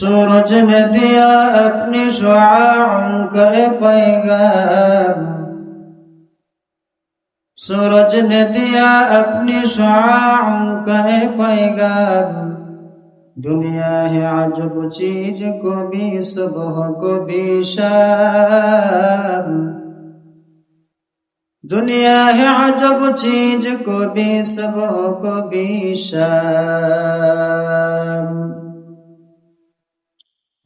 सूरज ने दिया अपनी शुआओं का पैगाम। सूरज ने दिया अपनी शुआओं का पैगाम। दुनिया है अजब चीज़ को भी, सुबह को भी शाम। दुनिया है अजब चीज़ को भी, सुबह को भी शाम।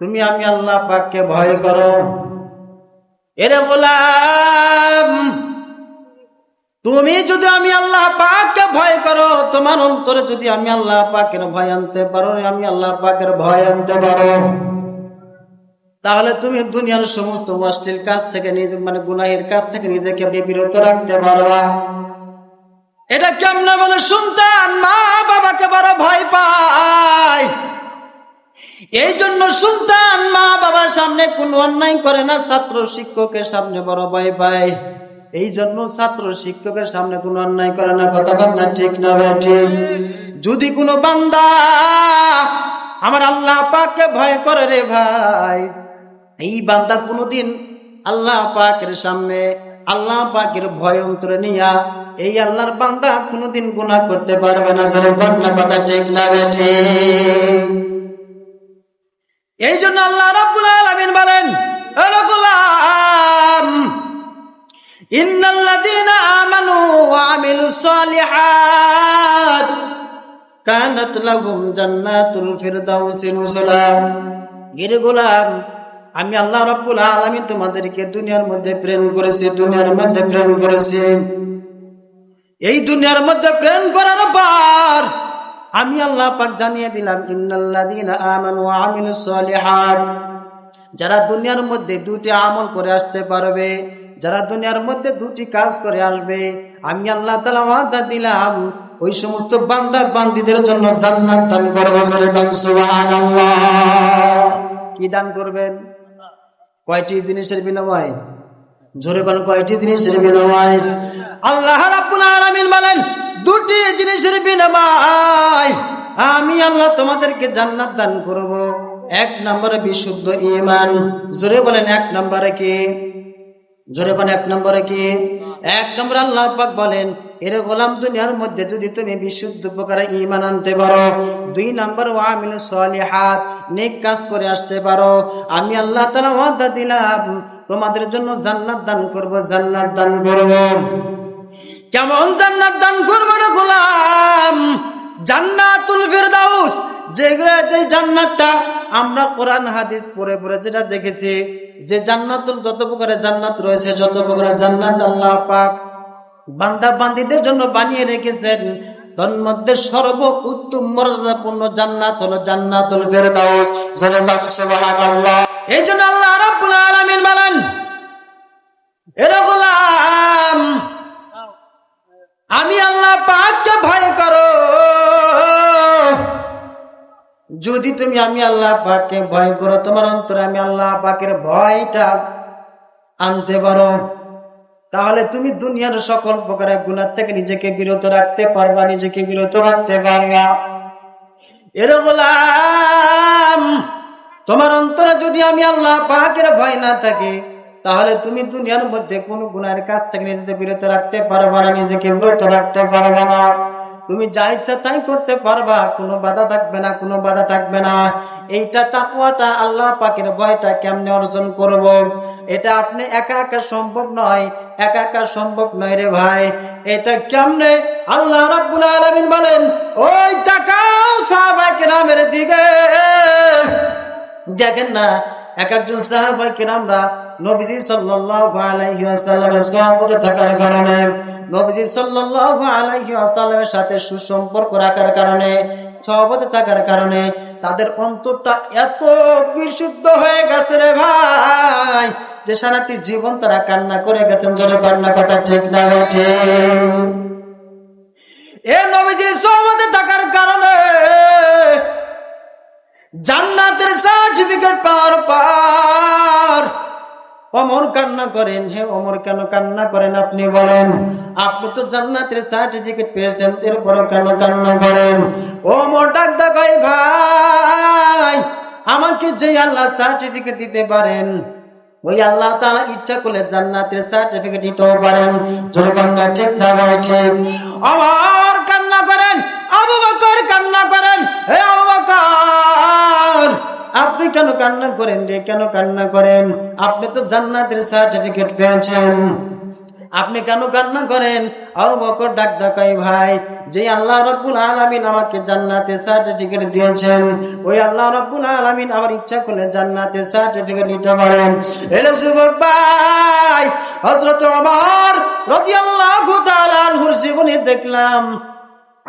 তুমি আমি আল্লাহ পাককে ভয় করো। এরে গোলাম, তুমি যদি আমি আল্লাহ পাককে ভয় করো, তোমার অন্তরে যদি আমি আল্লাহ পাকের ভয় আনতে পারো, আমি আল্লাহ পাকের ভয় আনতে পারো। তাহলে তুমি দুনিয়ার সমস্ত অশ্লীল কাজ থেকে নিজে মানে গুনাহের কাজ থেকে নিজেকে বিরত রাখতে পারবা। এটা কেমনে বলে সন্তান মা বাবাকে বড় ভয় পায়। এই জন্য সুলতান মা বাবার সামনে কোন অন্যায় করে না, ছাত্র শিক্ষকের সামনে বড় ভয় পায়। এই জন্য ছাত্র শিক্ষকের সামনে কোন অন্যায় করে না, কথা না, ঠিক না ঠিক। যদি কোনো বান্দা আমার আল্লাহ পাককে ভয় করে রে ভাই, এই বান্দা কোনোদিন আল্লাহ পাকের সামনে, আল্লাহ পাকের ভয় অন্তরে নিয়া এই আল্লাহর বান্দা কোনোদিন গুণা করতে পারবে না। সেটা ঘটনা কথা ঠিক না বেঠে এই জন্য আল্লাহ রাব্বুল আলামিন বলেন গোলাম ইন্নাল্লাযীনা আমানু ওয়া আমিলুস সালিহাত কানাত লাহুম জান্নাতুল ফিরদাউসি নুজুলা গিরে গোলাম আমি আল্লাহ রাব্বুল আলামিন তোমাদেরকে দুনিয়ার মধ্যে প্রেম করেছি দুনিয়ার মধ্যে প্রেম করেছি। এই দুনিয়ার মধ্যে প্রেম করার পর আমি আল্লাহ পাক জানিয়ে দিলাম আমানু যারা দুনিয়ার মধ্যে দুটি আমল করে আসতে পারবে, যারা দুনিয়ার মধ্যে দুটি কাজ করে আসবে, আমি আল্লাহ তাআলা ওয়াদা দিলাম, ওই সমস্ত বান্দা বান্দিদের জন্য জান্নাত দান কি দান করবেন? কয়টি জিনিসের বিনিময়? জোরে কোন কয়টি জিনিসের বিনিময়? আল্লাহ রাব্বুল বলেন, দুটি জিনিসের বিনিময়। আমি আল্লাহ তোমাদেরকে জান্নাত দান করব। এক নম্বরে বিশুদ্ধ ঈমান। জোরে বলেন, এক নম্বরে কি? জোরে কোন এক নম্বরে কি? এক নম্বর আল্লাহ পাক বলেন, এর গোলাম দুনিয়ার মধ্যে যদি তুমি বিশুদ্ধ প্রকারে ঈমান আনতে পারো, দুই নম্বর ওয়ামিল সলিহাত, নেক কাজ করে আসতে পারো। আমি আল্লাহ ওয়াদা দিলাম তোমাদের জন্য জান্নাত দান করব, জান্নাত দান করব। কেমন জান্নাত দান করব রে গোলাম? জান্নাতুল ফিরদাউস যেগুলো যে জান্নাতটা, আমরা কোরআন, হাদিস পড়ে পড়ে যেটা দেখেছি, যে জান্নাতুল যত প্রকারের জান্নাত রয়েছে, যত প্রকারের জান্নাত আল্লাহ পাক বান্দা বান্দিদের জন্য বানিয়ে রেখেছেন তন মধ্যে সর্ব উত্তম মর্যাদাপূর্ণ জান্নাত হলো জান্নাতুল ফিরদাউস। সুবহানাল্লাহ। এই জন্য আল্লাহ রাব্বুল আলামিন বলেন এরা গোলাম, আমি আল্লাহ পাককে ভয় করো। যদি তুমি আমি আল্লাহ পাককে ভয় করো, তোমার অন্তরে আমি আল্লাহ পাকের ভয়টা আনতে পারো। তাহলে তুমি দুনিয়ার সকল প্রকারের গুণার থেকে নিজেকে বিরত রাখতে পারবা, নিজেকে বিরত রাখতে পারবা। এর বলাম তোমার অন্তরে যদি আমি আল্লাহ পাকের ভয় না থাকে, তাহলে তুমি দুনিয়ার মধ্যে কোন গুণের কাছ থেকে নিজেকে বিরত রাখতে পারবা না, নিজেকে বিরত রাখতে পারবা না। তুমি যা ইচ্ছা তাই করতে পারবা, কোনো বাধা থাকবে না, কোনো বাধা থাকবে না। এইটা তাকুয়াটা আল্লাহ পাকের ভয়টা কেমনে অর্জন করব। এটা আপনি একা একা সম্ভব নয়, একা একা সম্ভব নয় রে ভাই। এটা কেমনে? আল্লাহ রাব্বুল আলামিন বলেন, ওই তাকাও সাহাবায়ে কেরামের দিকে। দেখেন না এক একজন সাহাবায়ে কেরামরা নবীজি সাল্লাল্লাহু আলাইহি ওয়াসাল্লামের সহবতে থাকার কারণে নবীজি সাল্লাল্লাহু আলাইহি ওয়াসাল্লামের সাথে সুসম্পর্ক রাখার কারণে সহবতে থাকার কারণে তাদের অন্তরটা এত বিশুদ্ধ হয়ে গেছে রে ভাই যে সারাটি জীবন তারা কান্না করে গেছেন জোরে কান্না কথা ঠিক না বেঠে এ নবীজির সহবতে থাকার কারণে জান্নাতের সার্টিফিকেট পাওয়ার পর অমর কান্না করেন। হে অমর, কেন কান্না করেন আপনি বলেন? আপনি তো জান্নাতের সার্টিফিকেট পেয়েছেন এরপর কেন কান্না করেন? অমর, ডাক ডাকাই ভাই, আমাকে যে আল্লাহ সার্টিফিকেট দিতে পারেন, ওই আল্লাহ তাআলা ইচ্ছা করলে জান্নাতের সার্টিফিকেট দিতেও পারেন। যদি কান্না, ঠিক না ভাই, ঠিক। আমার কেন কান্না করেন রে? কেন কান্না করেন? আপনি তো জান্নাতের সার্টিফিকেট পেয়েছেন। আপনি কেন কান্না করেন? ডাক ডাকাই ভাই, যে আল্লাহ রাব্বুল আলামিন আমাকে জান্নাতের সার্টিফিকেট দিয়েছেন, ওই আল্লাহ রাব্বুল আলামিন আমার ইচ্ছা করলে জান্নাতের সার্টিফিকেট নিতে পারেন। এলো যুবক ভাই, হযরত ওমর রাদিয়াল্লাহু আল্লাহ জীবনে দেখলাম।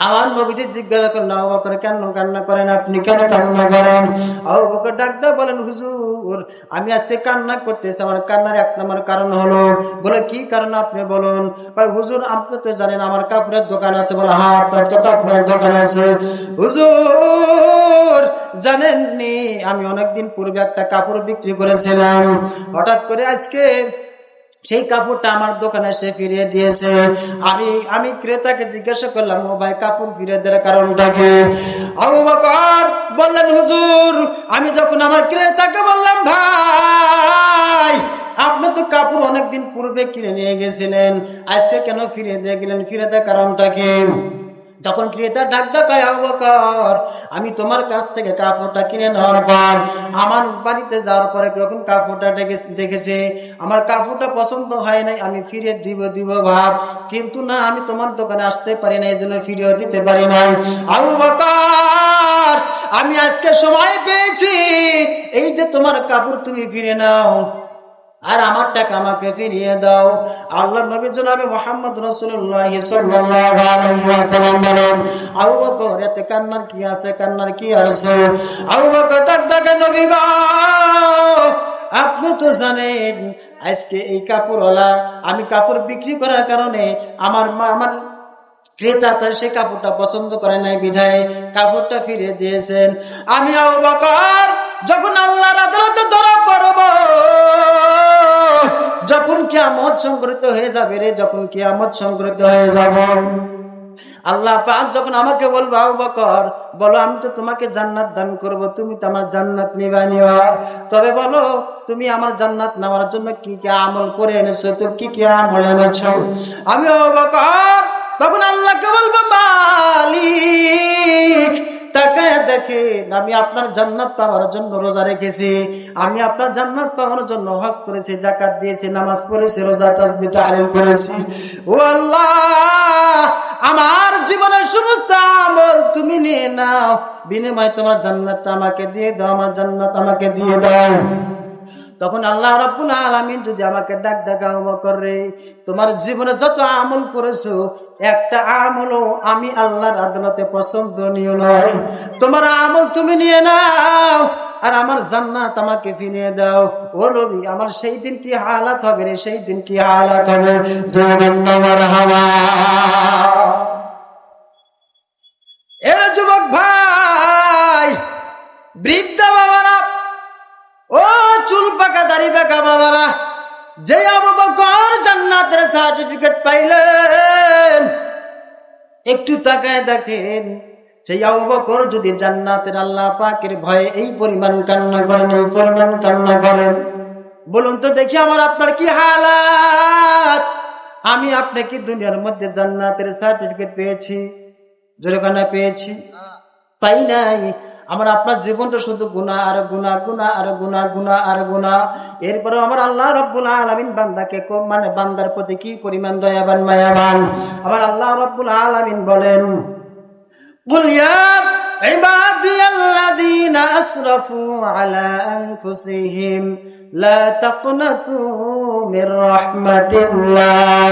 আমার নবীজি জিজ্ঞাসা করেন আবু কেন কান্না করেন? আপনি কেন কান্না করেন? আবু বকর ডাকদা বলেন হুজুর, আমি আজকে কান্না করতেছি। আমার কান্নার এক নম্বর কারণ হলো বলে, কি কারণ আপনি বলুন? হুজুর, আপনি তো জানেন আমার কাপড়ের দোকান আছে বলে হ্যাঁ আপনার তো কাপড়ের দোকান আছে। হুজুর, জানেননি, আমি অনেকদিন পূর্বে একটা কাপড় বিক্রি করেছিলাম। হঠাৎ করে আজকে সেই কাপড়টা আমার দোকানে সে ফিরিয়ে দিয়েছে। আমি আমি ক্রেতাকে জিজ্ঞাসা করলাম, ও ভাই, কাপড় ফিরিয়ে দেওয়ার কারণটা কি? বললেন, হুজুর, আমি যখন আমার ক্রেতাকে বললাম, ভাই, আপনি তো কাপড় অনেকদিন পূর্বে কিনে নিয়ে গেছিলেন, আজকে কেন ফিরিয়ে দিয়ে গেলেন? ফিরে দেওয়ার কারণটা কি? তখন ক্রেতা ডাক ডাকায় আবকর আমি তোমার কাছ থেকে কাপড়টা কিনে নেওয়ার পর আমার বাড়িতে যাওয়ার পরে যখন কাপড়টা দেখেছে আমার কাপড়টা পছন্দ হয় নাই, আমি ফিরে দিব দিব ভাব। কিন্তু না, আমি তোমার দোকানে আসতে পারি না এই জন্য ফিরেও দিতে পারি নাই বকর, আমি আজকে সময় পেয়েছি, এই যে তোমার কাপড় তুমি ফিরে নাও। আর আমার টাকা আমাকে ফিরিয়ে দাও। আল্লাহ নবী জনাবে মোহাম্মদ আলাইহি ওয়াসাল্লাম বলেন, আবু বকর, এতে কান্নার কি আছে, কান্নার কি আছে? আবু বকর ডাকে নবী গো, আপনি তো জানেন আজকে এই কাপড়ওয়ালা আমি কাপড় বিক্রি করার কারণে আমার মা, আমার ক্রেতা তার সে কাপড়টা পছন্দ করে নাই, বিধায় কাপড়টা ফিরে দিয়েছেন। আমি আবু বকর যখন আল্লাহর আদালতে ধরা পড়ব যখন কিয়ামত সংগঠিত হয়ে যাবে রে, যখন কিয়ামত সংগঠিত হয়ে যাব। আল্লাহ পাক যখন আমাকে বলব বকর, বলো, আমি তো তোমাকে জান্নাত দান করব, তুমি তো আমার জান্নাত নিবা নিবা। তবে বলো, তুমি আমার জান্নাত নেওয়ার জন্য কি কি আমল করে এনেছো তো কি কি আমল এনেছো? আমি বকর, তখন আল্লাহকে বলব, মালিক আমি আপনার জান্নাত পাওয়ার জন্য রোজা রেখেছি। আমি আপনার জান্নাত পাওয়ার জন্য হজ করেছি জাকাত দিয়েছি, নামাজ পড়েছি, রোজা করেছি। ও আমার জীবনের সমস্ত আমল তুমি নিয়ে নাও। বিনিময় তোমার জান্নাতটা আমাকে দিয়ে দাও, আমার জান্নাত আমাকে দিয়ে দাও। তখন আল্লাহ রাব্বুল আলামিন যদি আমাকে ডাক ডাকা করে তোমার জীবনে যত আমল করেছ, একটা আমলও আমি আল্লাহর আদালতে পছন্দনীয় নয় তোমার আমল তুমি নিয়ে নাও, আর আমার জান্নাত আমাকে ফিরিয়ে দাও। ও নবী, আমার সেই দিন কি হালাত হবে রে? সেই দিন কি হালাত হবে? জগন্নামার হাওয়া। এর যুবক ভাই, বৃদ্ধ বাবারা পাকা দাড়ি পাকা বাবারা যে জান্নাতের সার্টিফিকেট পাইলেন, একটু তাকায় দেখেন, সেই যদি জান্নাতের আল্লাহ পাকের ভয়ে এই পরিমাণ কান্না করেন এই পরিমাণ কান্না করেন বলুন তো দেখি আমার আপনার কি হালাত? আমি আপনি কি দুনিয়ার মধ্যে জান্নাতের সার্টিফিকেট পেয়েছি জোরখানা পেয়েছি, পাই নাই। আমার আপনার জীবনটা শুধু গুণা আর গুণা গুণা আর গুণা গুণা আর গুণা এরপরে আমার আল্লাহ রব্বুল আলমিন বান্দাকে কম মানে বান্দার প্রতি কি পরিমাণ দয়াবান মায়াবান আমার আল্লাহ রব্বুল আলমিন বলেন قل يا عبادي الذين أسرفوا على أنفسهم لا تقنطوا من رحمة الله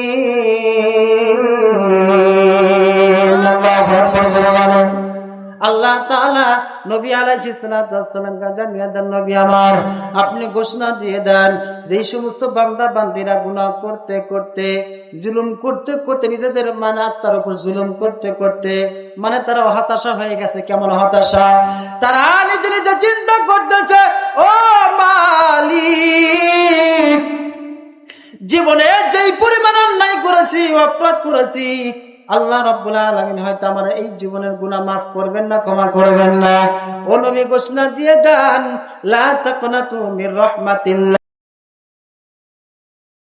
নবী আলাইহিস সালাতু ওয়াসসালাম জানিয়ে দেন নবী আমার। আপনি ঘোষণা দিয়ে দেন, যেই সমস্ত বান্দা বান্দিরা গুনাহ করতে করতে, জুলুম করতে করতে নিজেদের মানে আত্মার উপর জুলুম করতে করতে মানে তারা হতাশা হয়ে গেছে, কেমন হতাশা? তারা নিজে নিজে চিন্তা করতেছে, ও মালিক, জীবনে যেই পরিমাণ অন্যায় করেছি, অপরাধ করেছি আল্লাহ রব্বুল আলমিন হয়তো আমার এই জীবনের গুণা মাফ করবেন না, ক্ষমা করবেন না। ও নবী ঘোষণা দিয়ে দান, লা তাকনাতু মির রাহমাতিল্লাহ।